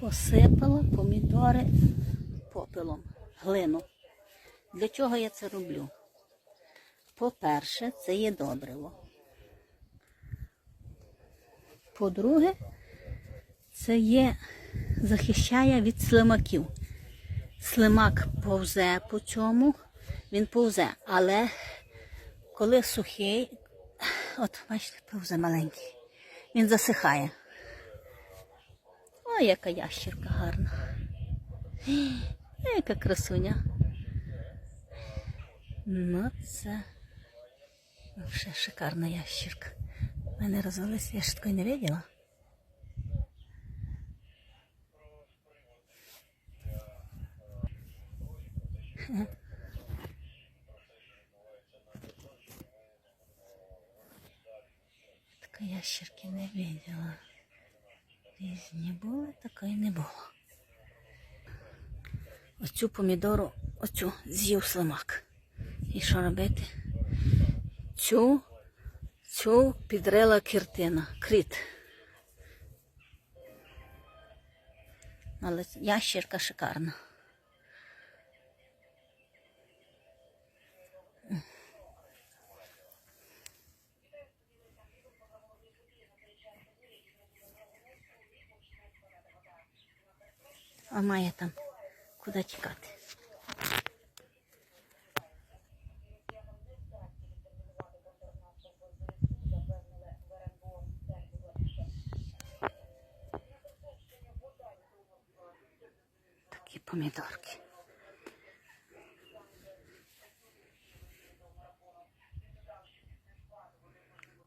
посипала помідори попелом, глину. Для чого я це роблю? По-перше, це є добриво. По-друге, це є захищає від слимаків. Слимак повзе по цьому, він повзе, але коли сухий, от бачите, повзе маленький, він засихає. Ой, яка ящірка гарна. Яка красуня. Ну, це вже шикарна ящірка. У мене розвелися, я ж такої не виділа. Такої ящерки не виділа. Різні були, такої не було. Оцю помідору, оцю з'їв слимак. І що робити? Цю, цю підрила кіртина, кріт. Але ящерка шикарна. А має там куди тікати. Такі помідорки.